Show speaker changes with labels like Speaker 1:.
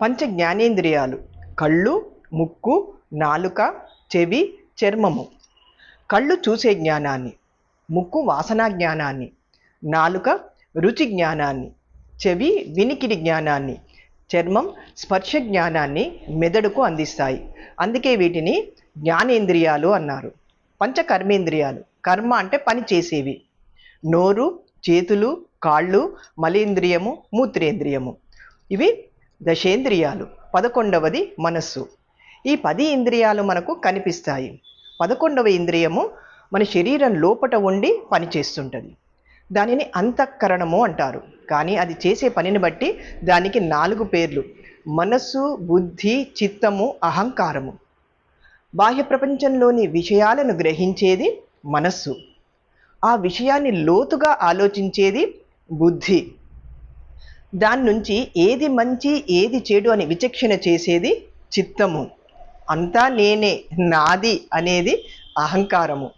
Speaker 1: పంచ జ్ఞానేంద్రియాలు కళ్ళు ముక్కు నాలుక చెవి చర్మము. కళ్ళు చూసే జ్ఞానాన్ని. ముక్కు వాసనా జ్ఞానాన్ని. నాలుక రుచి జ్ఞానాన్ని. చెవి వినికిడి జ్ఞానాన్ని. చర్మం స్పర్శ జ్ఞానాన్ని మెదడుకు అందిస్తాయి. అందుకే వీటిని జ్ఞానేంద్రియాలు అన్నారు. పంచకర్మేంద్రియాలు. కర్మ అంటే పని చేసేవి. నోరు చేతులు కాళ్ళు మలేంద్రియము మూత్రేంద్రియము. ఇవి దశేంద్రియాలు. పదకొండవది మనస్సు. ఈ పది ఇంద్రియాలు మనకు కనిపిస్తాయి. పదకొండవ ఇంద్రియము మన శరీరం లోపట ఉండి పనిచేస్తుంటుంది. దానిని అంతఃకరణము అంటారు. కానీ అది చేసే పనిని బట్టి దానికి నాలుగు పేర్లు. మనస్సు బుద్ధి చిత్తము అహంకారము. బాహ్య ప్రపంచంలోని విషయాలను గ్రహించేది మనస్సు. ఆ విషయాన్ని లోతుగా ఆలోచించేది బుద్ధి. దాని నుంచి ఏది మంచి ఏది చెడు అని విచక్షణ చేసేది చిత్తము. అంతా నేనే నాది అనేది అహంకారము.